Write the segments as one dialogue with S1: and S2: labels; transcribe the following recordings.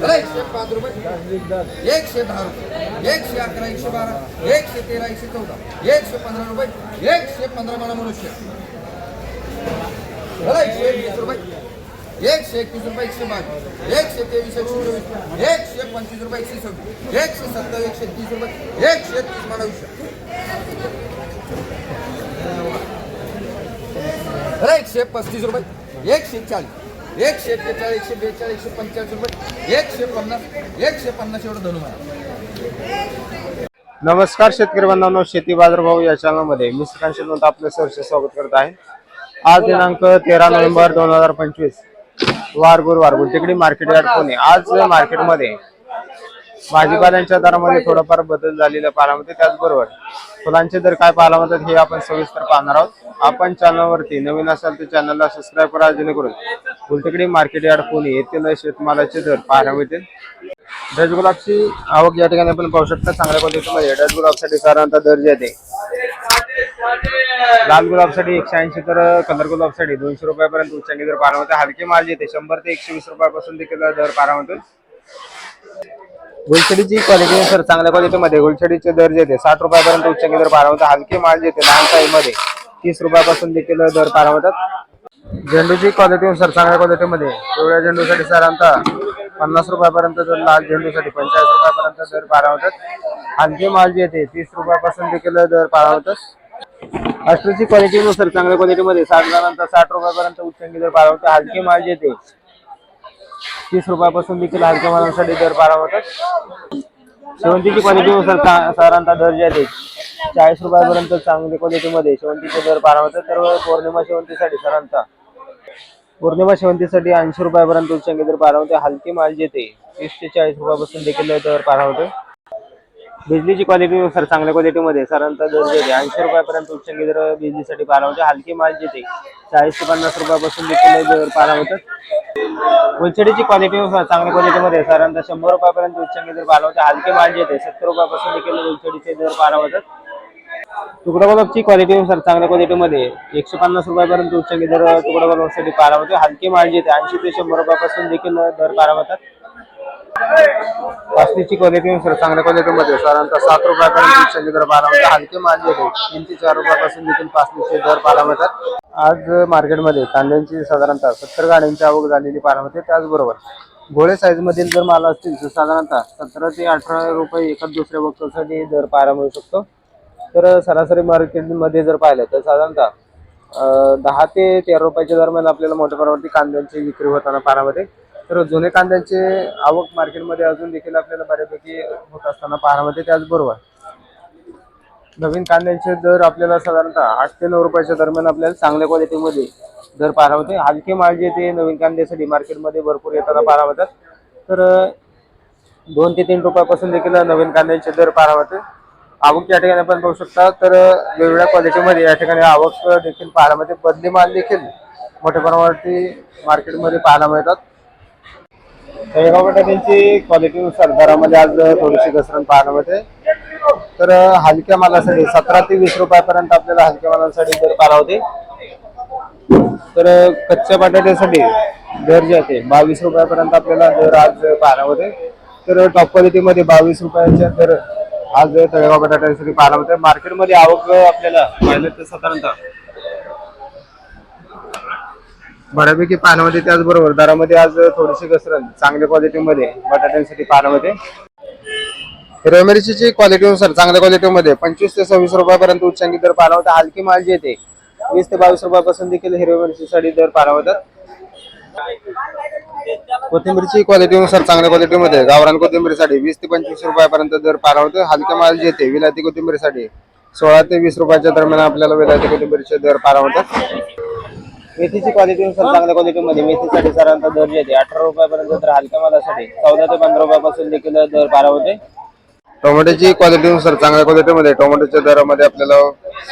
S1: चला एकशे पाच रुपये. एकशे दहा रुपये. एकशे अकरा एकशे बारा. एकशे तेरा एकशे चौदा. एकशे पंधरा रुपये. एकशे पंधरा मला मनुष्य. चला एकशे वीस रुपये. एकशे एकवीस रुपये एकशे बावीस. एकशे तेवीस एकशे चोवीस. एकशे पंचवीस रुपये एकशे सव्वीस. एकशे सत्तावीस एकशे तीस रुपये. एकशे तीस मला एकशे पस्तीस रुपये. एकशे चाळीस. एकशे एक्केचाळीस एकशे बेचाळीस एकशे पंचेचाळीस रुपये एकशे पन्नास एकशे पन्नास एवढं धनु मला.
S2: नमस्कार शेतकरी बांधवांनो शेती बाजार भाऊ या चॅनलमध्ये. मी श्रीकांत शेतवंत आपलं सहर्ष स्वागत करत आहे. आज दिनांक तेरा नोव्हेंबर दोन हजार पंचवीस वार गुरुवार गुलटेकडी मार्केट यार्ड पुणे. आज मार्केटमध्ये भाजीपाल्यांच्या दरामध्ये थोडाफार बदल झालेला पाहायला मिळते त्याचबरोबर फुलांचे दर काय पाहायला मिळतात हे आपण सविस्तर पाहणार आहोत. आपण चॅनलवरती नवीन असाल तर चॅनलला सबस्क्राईब करा जेणेकरून गुलटेकडी मार्केट यार्ड पुणे येथील शेतमालाचे दर पाहायला मिळतील. डच गुलाबची आवक या ठिकाणी आपण पाहू शकता. चांगल्या पद्धतीमध्ये डच गुलाबसाठी साधारणतः दर जे आहे लाल गुलाबसाठी एकशे ऐंशी तर कलर गुलाबसाठी दोनशे रुपयापर्यंत उच्चांकी दर पाहायला मिळते हलके माल जे येते शंभर ते एकशे वीस रुपयापासून देखील दर पाहायला मिळतो गुलछडीची क्वालिटी सर चांगल्या क्वालिटीमध्ये गुलछडीचे दर जे साठ रुपयापर्यंत उच्च दर पाहायला हलके माल जे येते लहान साईजमध्ये तीस रुपयापासून देखील दर पारावतात. झेंडूची झेंडूची क्वालिटीनुसार चांगल्या क्वालिटीमध्ये पिवळ्या झेंडूसाठी साधारणतः पन्नास रुपयापर्यंत तर लाल झेंडूसाठी पंचेचाळीस रुपयापर्यंत दर पारावतात. हलके माल जे येते तीस रुपयापासून देखील दर पारावतात. अष्टची क्वालिटीनुसार चांगल्या क्वालिटीमध्ये साठ जणांचा साठ रुपयापर्यंत उच्च दर पाहायला हलके माल जे येते तीस रुपयापासून देखील हलक्या मालांसाठी दर बारा होतात शेवंतीची क्वालिटीनुसार साधारणतः दर जे आहेत चाळीस रुपयापर्यंत चांगली क्वालिटीमध्ये शेवंतीचे दर बारा होतात तर पौर्णिमा शेवंतीसाठी साधारणतः पौर्णिमा शेवंतीसाठी ऐंशी रुपयापर्यंत उच्चांकी दर बारा होते हलकी माल जे ते तीस ते चाळीस रुपयापासून देखील दर बारा मिळतो बिजलीची सर चांगल्या क्वालिटीमध्ये साधारणतः दर जे आहे ऐंशी रुपयापर्यंत उच्च दर बिजलीसाठी पाहायला होते हलकी माल जे ते चाळीस ते पन्नास रुपयापासून देखील दर पाहायला होतात उलचडीची क्वालिटी चांगल्या क्वालिटीमध्ये सरांचा शंभर रुपयापर्यंत उच्च दर पाहायला होते हलके माल जे ते सत्तर रुपयापासून देखील उलचडीचे दर पाहायला होतात तुकडा क्वालिटी क्वालिटीनुसार चांगल्या क्वालिटीमध्ये एकशे पन्नास रुपयापर्यंत उच्च दर तुकडा बल्बसाठी पाहायला होते हलके माल जे ते ऐंशी ते शंभर रुपयापासून देखील दर पाहायला मिळतात क्वालिटीनुसार चांगल्या क्वालिटीमध्ये साधारणतः सात रुपयापर्यंत दर बारा मिळते हलके माल जे तीन ते चार रुपयापासून देखील पासलीचे दर बारा मिळतात आज मार्केटमध्ये कांद्यांची साधारणतः सत्तर गाड्यांची आवक झालेली पाहायला मिळते. त्याचबरोबर गोळे साईजमधील जर माल असतील तर साधारणतः सतरा ते अठरा रुपये एका दुसऱ्या वक्तासाठी दर पाहायला मिळू शकतो. तर सरासरी मार्केटमध्ये जर पाहिलं तर साधारणतः दहा ते तेरा रुपयाच्या दरम्यान आपल्याला मोठ्या प्रमाणावरती कांद्यांची विक्री होताना पारामध्ये तर जुने कांद्यांचे आवक मार्केटमध्ये अजून देखील आपल्याला बऱ्यापैकी होत असताना पाहायला मिळते त्याचबरोबर नवीन कांद्यांचे दर आपल्याला साधारणतः आठ ते नऊ रुपयाच्या दरम्यान आपल्याला चांगल्या क्वालिटीमध्ये दर पाहायला होते हलके माल जे ते नवीन कांद्यासाठी मार्केटमध्ये भरपूर येताना पाहायला मिळतात. तर दोन ते तीन रुपयापासून देखील नवीन कांद्यांचे दर पाहायला मिळते. आवक या ठिकाणी आपण पाहू शकता तर वेगवेगळ्या क्वालिटीमध्ये या ठिकाणी आवक देखील पाहायला मिळते. बदली माल देखील मोठ्या प्रमाणावरती मार्केटमध्ये पाहायला मिळतात. तळेगाव बटाट्यांची क्वालिटीनुसार दरामध्ये आज थोडीशी घसरण पाहायला मिळते तर हलक्या मालासाठी सतरा ते वीस रुपयापर्यंत आपल्याला हलक्या मालासाठी दर पाहायला होते तर कच्च्या बटाट्यासाठी दर जे आहे बावीस रुपयापर्यंत आपल्याला दर आज पाहायला होते तर टॉप क्वालिटीमध्ये बावीस रुपयाच्या दर आज तळेगाव बटाट्यासाठी पाहायला होते मार्केटमध्ये आवक आपल्याला पाहिलं तर साधारणतः बऱ्यापैकी पाण्यामध्ये त्याचबरोबर दरामध्ये आज थोडीशी घसरण चांगल्या क्वालिटीमध्ये बटाट्यांसाठी पाण्यामध्ये हिरव्या मिरचीची क्वालिटीनुसार चांगल्या क्वालिटीमध्ये पंचवीस ते सव्वीस रुपयापर्यंत उच्चांकी दर पाहायला होता हलकी माल जे येते वीस ते बावीस रुपयापासून देखील हिरव्या मिरचीसाठी दर पाहायला होतात कोथिंबीरची क्वालिटीनुसार चांगल्या क्वालिटीमध्ये गावरान कोथिंबीरसाठी वीस ते पंचवीस रुपयापर्यंत दर पाहायला होते हलके माल जे येते विलायती कोथिंबीरसाठी सोळा ते वीस रुपयाच्या दरम्यान आपल्याला विलायती कोथिंबीरचे दर पाहायला होतात मेथीची क्वालिटीनुसार चांगल्या क्वालिटीमध्ये मेथीसाठी सरांचा दर जे येते अठरा रुपयापर्यंत तर हलक्या मालासाठी चौदा ते पंधरा रुपयापासून देखील दर बारा होते. टोमॅटोची क्वालिटीनुसार चांगल्या क्वालिटीमध्ये टोमॅटोच्या दरामध्ये आपल्याला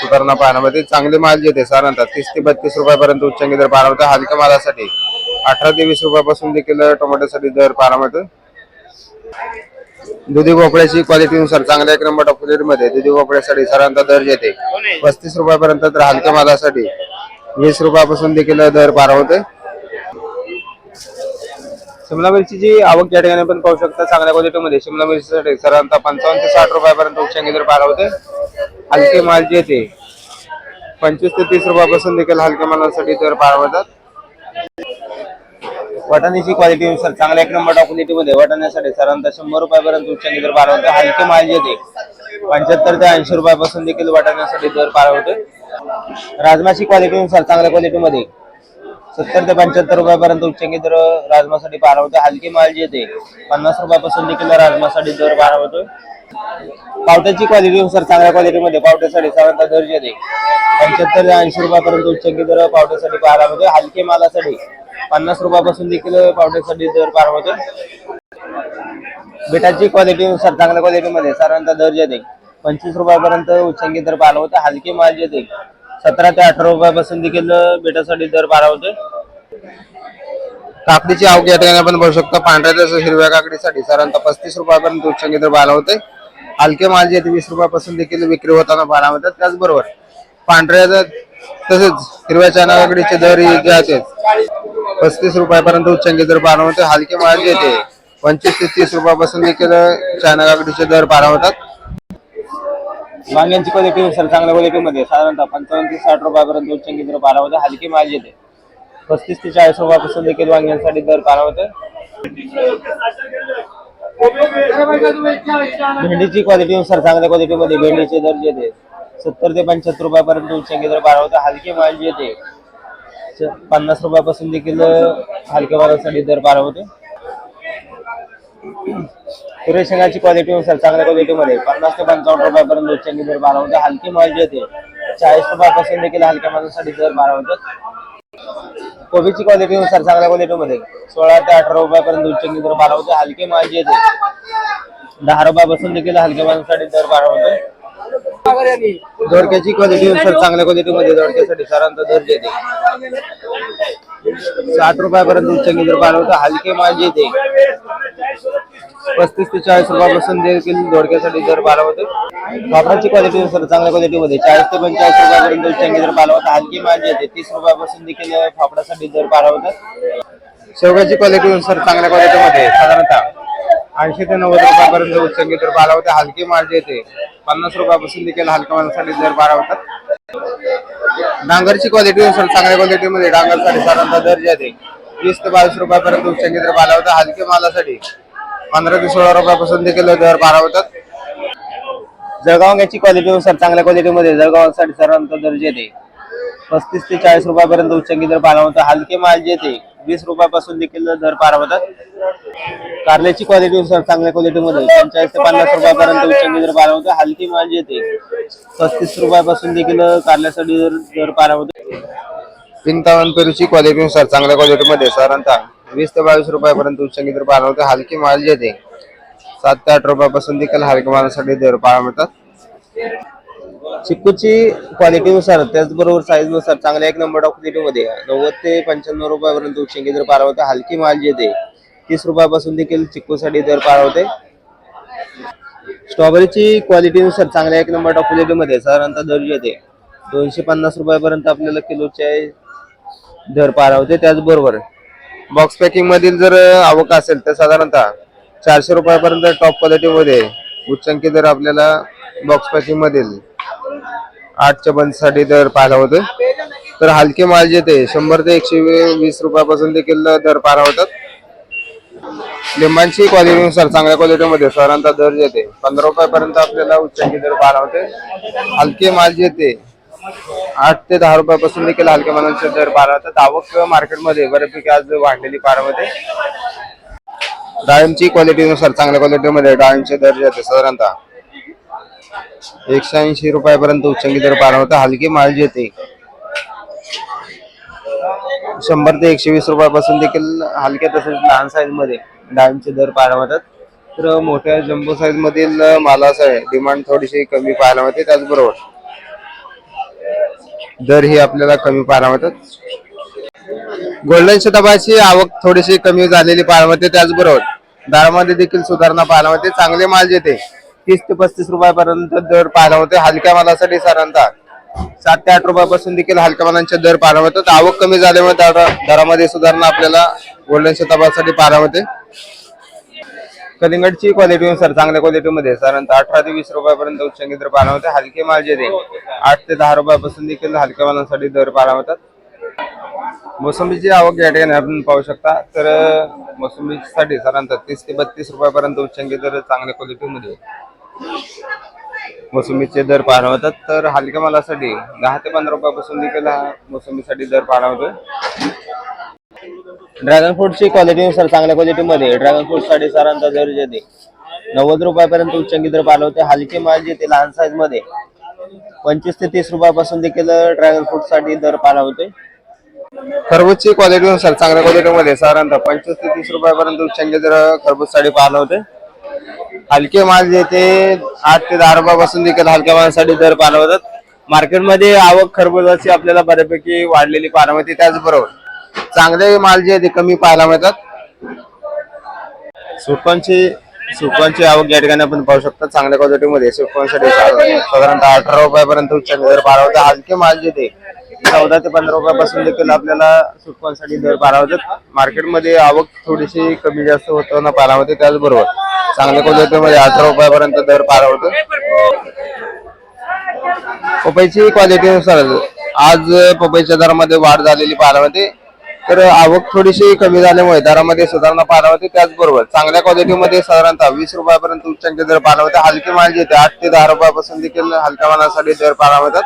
S2: सुधारणा पाहायला मिळते. चांगले माल जे येते साधारणतः तीस ते बत्तीस रुपयापर्यंत उच्चांकी दर पाहायला होते हलक्या मालासाठी अठरा ते वीस रुपयापासून देखील टोमॅटोसाठी दर पाहायला मिळतो. दुधी भोपळ्याची क्वालिटीनुसार चांगल्या एक नंबर टॉप दुधी भोपळ्यासाठी साधारणतः दर येते पस्तीस रुपयापर्यंत तर हलक्या मालासाठी वीस रुपयापासून देखील दर पारा होते शिमला मिरचीची आवक या ठिकाणी पण पाहू शकता चांगल्या क्वालिटीमध्ये. शिमला मिरचीसाठी साधारणतः पंचावन्न ते साठ रुपयापर्यंत उच्चांकी दर पार होते हलके माल जे ते पंचवीस ते तीस रुपयापासून देखील हलक्या मालासाठी दर पार होतात. वाटाण्याची क्वालिटीनुसार चांगल्या एक नंबर क्वालिटीमध्ये वाटाण्यासाठी साधारणतः शंभर रुपयापर्यंत उच्चांकी दर पार होते हलके माल जे ते पंच्याहत्तर ते ऐंशी रुपयापासून देखील वाटाण्यासाठी दर पार होते राजमाची क्वालिटीनुसार चांगल्या क्वालिटीमध्ये सत्तर ते पंच्याहत्तर रुपयापर्यंत उच्चांकी दर राजमासाठी पार होते हलकी माल जे ते पन्नास रुपयापासून देखील राजमासाठी दर पार होतोय. पावट्याची क्वालिटीनुसार चांगल्या क्वालिटीमध्ये पावट्यासाठी साधारणतः दर जे ते पंच्याहत्तर ते ऐंशी रुपयापर्यंत उच्चांकी दर पावट्यासाठी पार होतो हलके मालासाठी पन्नास रुपयापासून देखील पावट्यासाठी दर पार होतो बेटाची क्वालिटीनुसार चांगल्या क्वालिटीमध्ये साधारणतः दर जे पंचवीस रुपयापर्यंत उच्चांकी दर पार होते. हलके माल जे ते सतरा ते अठरा रुपयापासून देखील बेटासाठी दर पार होते. काकडीची आवक या ठिकाणी आपण बघू शकतो. पांढऱ्या तसंच हिरव्या काकडीसाठी साधारणतः पस्तीस रुपयापर्यंत उच्चांकी दर बाला होते. हलके माल जे ते वीस रुपयापासून देखील विक्री होताना पाहायला होतात. त्याचबरोबर पांढऱ्या तसेच हिरव्या चाना काकडीचे दर जे आहेत पस्तीस रुपयापर्यंत उच्चांकी दर पाहायला होते. हलके माल जे ते पंचवीस ते तीस रुपयापासून देखील चायना काकडीचे दर पारा होतात. वांग्यांची क्वालिटीनुसार चांगल्या क्वालिटीमध्ये साधारणतः पंचावन्न ते साठ रुपयापर्यंत उच्चांकी दर पाहायला होते हलके माल येते. पस्तीस ते चाळीस रुपयापासून देखील वांग्यांसाठी दर पाहायला होते. भेंडीची क्वालिटीनुसार चांगल्या क्वालिटीमध्ये भेंडीचे दर जे ते सत्तर ते पंच्याहत्तर रुपयापर्यंत उच्चांकी दर पाहायला होतं हलके माल जे पन्नास रुपयापासून देखील हलक्या मालासाठी दर पार होते. तुरे शेंगाची क्वालिटीनुसार चांगल्या क्वालिटीमध्ये पन्नास ते पंचावन्न रुपयापर्यंत उच्चांकी दर बारा होतात हलकी माल जे चाळीस रुपयापासून देखील हलक्या मालासाठी दर बारा होतात कोबीची क्वालिटीनुसार चांगल्या क्वालिटीमध्ये सोळा ते अठरा रुपयापर्यंत उच्चांकी दर बारा होते. हलकी माल जे दहा रुपयापासून देखील हलक्या मालासाठी दर बारा होते. दोडक्याची क्वालिटीनुसार चांगल्या क्वालिटीमध्ये दोडक्यासाठी सरांचा दर देते साठ रुपयापर्यंत उच्चांकी दर बारा होते हलके माल जे ते पस्तीस ते चाळीस रुपयापासून देखील दोडक्यासाठी दर बारा वापराची क्वालिटी क्वालिटीनुसार चांगल्या क्वालिटीमध्ये चाळीस ते पंचेचाळीस रुपयापर्यंत उच्चांकी दर बारा होतं हलकी माल जे ते तीस रुपयापासून देखील फापडासाठी दर बारा होतं शेवगाची क्वालिटीनुसार चांगल्या क्वालिटीमध्ये साधारणतः ऐंशी ते नव्वद रुपयापर्यंत उच्चांकी दर बारा होते हलकी माल येते. पन्नास रुपयापासून देखील हलक्या मालासाठी दर बारा होतात डांगरची क्वालिटीनुसार चांगल्या क्वालिटीमध्ये डांगरसाठी साधारणतः दर्जा जे वीस ते बावीस रुपयापर्यंत उच्चांकी पाला होता हलके मालासाठी. पंधरा ते सोळा रुपयापासून देखील दर बारा होतात जळगावची क्वालिटीनुसार चांगल्या क्वालिटीमध्ये जळगावसाठी साधारणतः दर्जा येते पस्तीस ते चाळीस रुपयापर्यंत उच्चांकी पाला होता हलके माल जे वीस रुपयापासून देखील दर पारवतात. होतात कारल्याची क्वालिटीनुसार चांगल्या क्वालिटीमध्ये पंचाळीस ते पन्नास रुपयापर्यंत उच्चांनी दर पारा हलकी माल जे पस्तीस रुपयापासून देखील कारल्यासाठी दर दर पारा होते पिंतावन पेरूची क्वालिटीनुसार चांगल्या क्वालिटीमध्ये साधारणतः वीस ते बावीस रुपयापर्यंत उच्चांनी दर पारा होते हलकी माल जे सात ते आठ रुपयापासून देखील हलक्या मालासाठी दर पाळा मिळतात चिक्कूची क्वालिटीनुसार त्याचबरोबर साईजनुसार चांगल्या एक नंबर क्वालिटीमध्ये नव्वद ते पंच्याण्णव रुपयापर्यंत उच्चांकी दर पार होते. हलकी माल जे तीस रुपयापासून देखील चिक्कूसाठी दर पार होते. स्ट्रॉबेरीची क्वालिटीनुसार चांगल्या एक नंबर क्वालिटीमध्ये साधारणतः दर जे ते दोनशे पन्नास रुपयापर्यंत आपल्याला किलोचे दर पार होते. त्याचबरोबर बॉक्स पॅकिंग मधील जर आवक असेल तर साधारणतः चारशे रुपयापर्यंत टॉप क्वालिटीमध्ये उच्चांकी दर आपल्याला बॉक्स पॅकिंग मधील आठच्या बंदसाठी दर पाहायला होते तर हलके माल जे ते शंभर ते एकशे वीस रुपयापासून देखील दर पारा होतात. लिंबांची क्वालिटीनुसार चांगल्या क्वालिटीमध्ये सरांचा दर जे ते पंधरा रुपयापर्यंत आपल्याला उच्चांकी दर पाहायला होते हलके माल जे ते आठ ते दहा रुपयापासून देखील हलक्या मालांचे दर पारा होतात. आवक मार्केटमध्ये बऱ्यापैकी आज वाढलेली पारा होते. डाळिंबची क्वालिटीनुसार चांगल्या क्वालिटीमध्ये डाळिंबचे दर जे साधारणतः एकशे ऐंशी रुपयापर्यंत उच्चंकी दर पार होता. हलकी माल येते शंभर ते एकशे वीस रुपयापासून देखील हलक्या तसेच लहान साईजमध्ये डाळिंबचे दर पाहायला मिळतात. तर मोठ्या जम्बो साईज मधील आहे डिमांड थोडीशी कमी पाहायला होते त्याचबरोबर दर ही आपल्याला कमी पाहायला मिळतात. गोल्डन शताबाची आवक थोडीशी कमी झालेली पाहायला मिळते. त्याचबरोबर दरामध्ये देखील सुधारणा पाहायला मिळते. चांगले माल येते तीस ते पस्तीस रुपयापर्यंत दर पाहायला होते. हलक्या मालासाठी साधारणतः सात ते आठ रुपयापासून देखील हलक्या मालांचे दर पाहायला मिळतात आवक कमी झाल्यामुळे दरामध्ये सुधारणा आपल्याला गोल्डन शताबासाठी पाहायला मिळते कलिंगडची सर चांगल्या क्वालिटीमध्ये साधारणतः अठरा ते वीस रुपयापर्यंत उच्चांकी दर पाहायला मिळते हलके माल जे ते आठ ते दहा रुपयापासून देखील हलक्या मालांसाठी दर पाहायला मिळतात मोसंबीची आवक या ठिकाणी आपण पाहू शकता. तर मोसंबीसाठी साधारणतः तीस ते बत्तीस रुपयापर्यंत उच्चांकी दर चांगल्या क्वालिटीमध्ये मोसंबीचे दर मिळतात तर हलक्या मालासाठी दहा ते पंधरा रुपयापासून देखील हा मोसंबीसाठी दर मिळतोय ड्रॅगन फ्रूटची क्वालिटीनुसार चांगल्या क्वालिटीमध्ये ड्रॅगन फ्रूटसाठी साधारणतः दर जे ते नव्वद रुपयापर्यंत उच्चांकी दर पाहिलं होते हलके माल जे ते लहान साईजमध्ये पंचवीस ते तीस रुपयापासून देखील ड्रॅगन फ्रूटसाठी दर पाहिला होते खरबूजची क्वालिटीनुसार चांगल्या क्वालिटीमध्ये साधारणतः पंचवीस ते तीस रुपयापर्यंत उच्चांकी दर खरबूजसाठी पाहिलं होते हलके माल जे ते आठ ते दहा रुपयापासून देखील हलक्या मालासाठी दर पाहिला मार्केटमध्ये आवक खरबुजाची आपल्याला बऱ्यापैकी वाढलेली पाहायला मिळते त्याचबरोबर. चांगले माल जे ते कमी पाहायला मिळतात. सुटकांची सुटकांची आवक या ठिकाणी आपण पाहू शकता. चांगल्या क्वालिटीमध्ये सुटकांसाठी साधारणतः अठरा रुपयापर्यंत उच्च दर पाहायला होता हलके माल जे ते चौदा ते पंधरा रुपयापासून देखील आपल्याला सुटकांसाठी दर पारावतात मार्केटमध्ये आवक थोडीशी कमी जास्त होताना पाहायला होते त्याचबरोबर चांगल्या क्वालिटीमध्ये म्हणजे अठरा रुपयापर्यंत दर पाहायला होतं पपईची क्वालिटीनुसार आज पपईच्या दरामध्ये वाढ झालेली पारामध्ये. तर आवक थोडीशी कमी झाल्यामुळे दरामध्ये सुधारणा पाहायला होते त्याचबरोबर चांगल्या क्वालिटीमध्ये साधारणतः वीस रुपयापर्यंत उच्चांक दर पाहायला होते. हलके माल जे ते आठ ते दहा रुपयापासून देखील हलक्या मालासाठी दर पाहायला मिळतात